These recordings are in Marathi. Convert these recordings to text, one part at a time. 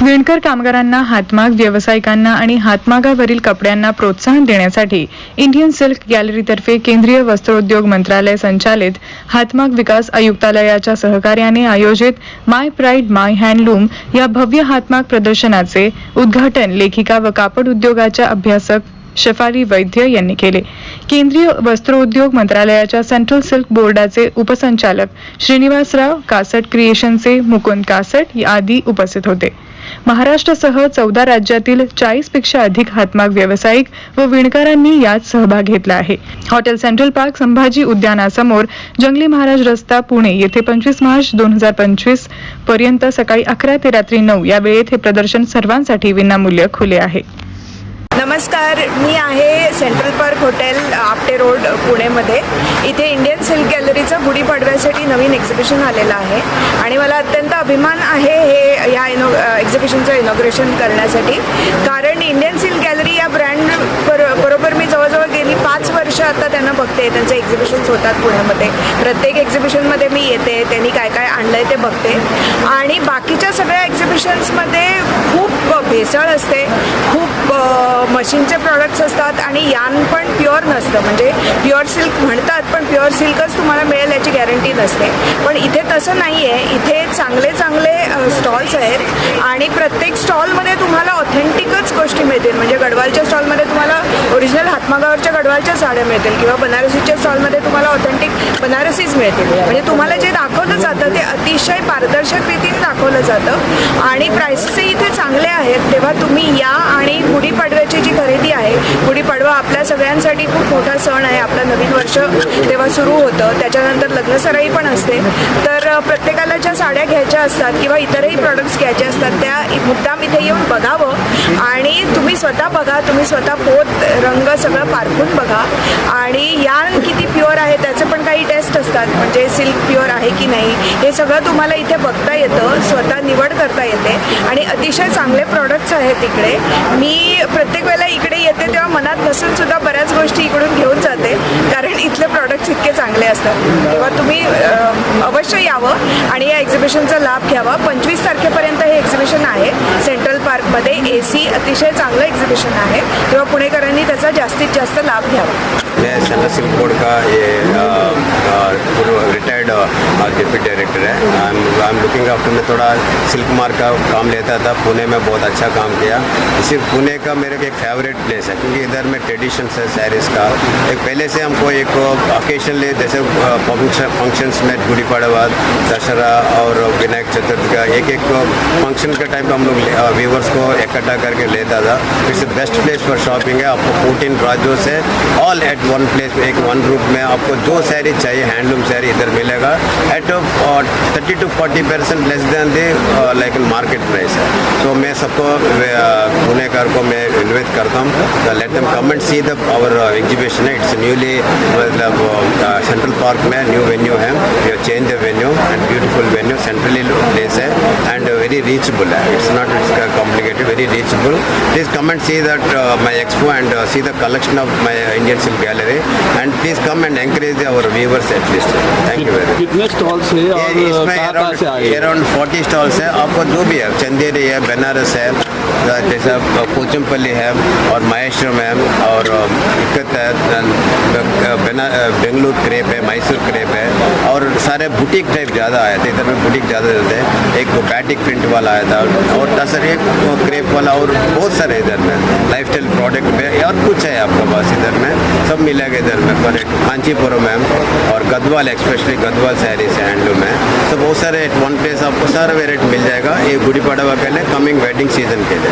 विणकर कामगारांना हातमाग व्यावसायिकांना आणि हातमागावरील कपड्यांना प्रोत्साहन देण्यासाठी इंडियन सिल्क गॅलरीतर्फे केंद्रीय वस्त्रोद्योग मंत्रालय संचालित हातमाग विकास आयुक्तालयाच्या सहकार्याने आयोजित माय प्राईड माय हँडलूम या भव्य हातमाग प्रदर्शनाचे उद्घाटन लेखिका व कापड उद्योगाच्या अभ्यासक शफाली वैद्य यांनी केले. केंद्रीय वस्त्रोद्योग मंत्रालयाच्या सेंट्रल सिल्क बोर्डाचे उपसंचालक श्रीनिवासराव कासट क्रिएशनचे मुकुंद कासट आदी उपस्थित होते. महाराष्ट्रासह चौदा राज्यातील चाळीसपेक्षा अधिक हातमाग व्यावसायिक व विणकरांनी यात सहभाग घेतला आहे. हॉटेल सेंट्रल पार्क संभाजी उद्यानासमोर जंगली महाराज रस्ता पुणे येथे पंचवीस मार्च दोन हजार पंचवीसपर्यंत सकाळी अकरा ते रात्री नऊ या वेळेत हे प्रदर्शन सर्वांसाठी विनामूल्य खुले आहे. नमस्कार मी आहे central park hotel Apte road पुणेमध्ये. इथे इंडियन सिल्क गॅलरीचं गुढीपाडव्यासाठी नवीन एक्झिबिशन आलेलं आहे. आणि मला अत्यंत अभिमान आहे हे या इनो एक्झिबिशनचं इनॉग्रेशन करण्यासाठी. कारण इंडियन सिल्क गॅलरी या ब्रँड बरो बरोबर मी जवळजवळ गेली पाच वर्ष आता त्यांना बघते. त्यांचे एक्झिबिशन्स होतात पुण्यामध्ये प्रत्येक एक्झिबिशनमध्ये मी येते त्यांनी काय काय आणलं आहे ते बघते. आणि बाकीच्या सगळ्या एक्झिबिशन्समध्ये खूप भेसळ असते. खूप मशीनचे प्रॉडक्ट्स असतात आणि यान पण प्युअर नसतं. म्हणजे प्युअर सिल्क म्हणतात पण प्युअर सिल्कच तुम्हाला मिळेल याची गॅरंटी नसते. पण इथे तसं नाही आहे इथे चांगले चांगले स्टॉल्स आहेत आणि प्रत्येक स्टॉलमध्ये तुम्हाला ऑथेंटिकच गोष्टी मिळतील. म्हणजे गडवालच्या स्टॉलमध्ये तुम्हाला ओरिजिनल हातमागावरच्या गडवालच्या साड्या मिळतील किंवा बनारसीच्या स्टॉलमध्ये तुम्हाला ऑथेंटिक बनारसीच मिळतील. म्हणजे तुम्हाला जे दाखवलं जातं ते अतिशय पारदर्शक रीतीने दाखवलं जातं. आणि प्राइसेसही इथे चांगले आहेत. तेव्हा तुम्ही या आणि गुढीपाडव्याची जी खरेदी आहे गुढीपाडवा आपल्या सगळ्यांसाठी खूप मोठा सण आहे आपलं नवीन वर्ष तेव्हा सुरू होतं. त्याच्यानंतर लग्नसराई पण असते. तर प्रत्येकाला ज्या साड्या घ्यायच्या असतात किंवा इतरही प्रॉडक्ट्स घ्यायचे असतात त्या मुद्दाम इथे येऊन बघावं. आणि तुम्ही स्वतः बघा तुम्ही स्वतः पोत रंग सगळं पारखून बघा. आणि यान किती प्युअर आहे त्याचे पण काही टेस्ट असतात. म्हणजे सिल्क प्युअर आहे की नाही हे सगळं तुम्हाला इथे बघता येतं स्वतः निवड करता येते. आणि अतिशय चांगले प्रॉडक्ट्स आहेत इकडे. मी प्रत्येक वेळेला इकडे येते मनात नसून सुद्धा बऱ्याच गोष्टी इकडून घेऊन जाते. कारण इथले प्रॉडक्ट्स इतके चांगले असतात. तेव्हा तुम्ही अवश्य यावं आणि या एक्झिबिशनचा लाभ घ्यावा. पंचवीस तारखेपर्यंत हे एक्झिबिशन आहे. सेंट्रल पार्कमध्ये ए सी अतिशय चांगलं एक्झिबिशन आहे. तेव्हा पुणेकरांनी त्याचा जास्तीत जास्त लाभ घ्यावा. मैं सेंट्रल सिल्क बोर्ड का ये रिटायर्ड डिप्टी डायरेक्टर है आई एम लुकिंग आफ्टर मैं थोड़ा सिल्क मार्क का काम लेता था. पुणे में बहुत अच्छा काम किया. इसी पुणे का मेरे को एक फेवरेट प्लेस है क्योंकि इधर में ट्रेडिशन है सैरीज का. एक पहले से हमको एक ओकेशनली जैसे फंक्शंस में गुड़ी पड़वा दशहरा और विनायक चतुर्थी का एक एक फंक्शन के टाइम पर हम लोग व्यूवर्स को इकट्ठा करके लेता था। It's best place for shopping है। आपको फोर्टीन राज्यों से ऑल एट वन प्लेस एक वन रूप में आपको जो सैरी चाहिए हैंडलूम सैरी इधर मिलेगा। At thirty to forty percent less than the like market price है। तो मैं सबको uh, पुणेकार को मैं इन्वाइट करता हूँ। Let them come see the our exhibition है। इट्स न्यूली मतलब सेंट्रल पार्क में न्यू वेन्यू है। Change the venue and beautiful venue centrally place है। एंड वेरी रीचबल है it's not it's complicated very reachable please come and see that my expo and see the collection of my Indian silk gallery and please come and encourage our viewers at least thank you very much कितने स्टॉल्स है ये और इसमें कहाँ कहाँ से आए अराउंड फोर्टी स्टॉल्स है आपको जो भी है चंदेरी है बनारस है जैसा पोचमपल्ली है और महेश्वरम है और इकत है बेंगलुरु क्रेप है, मैसूर क्रेप है और सारे बुटीक टाइप ज़्यादा आए थे, इधर में बुटीक ज़्यादा रहते हैं। एक बैटिक प्रिंट वाला आया था और दस एक क्रेप वाला और बहुत सारे इधर में लाइफ स्टाइल प्रोडक्ट में और कुछ है आपके पास इधर में, सब मिलेगा इधर में, पर कांचीपुरम है और गदवाल एक्सपेशली गदवाल सैरीज है हैंडलूम है तो बहुत सारे वन प्लेस आपको सारा वेराइट मिल जाएगा, ये गुड़ी पड़वा के लिए कमिंग वेडिंग सीज़न के लिए।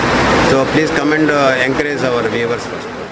So please come and uh, encourage our viewers first.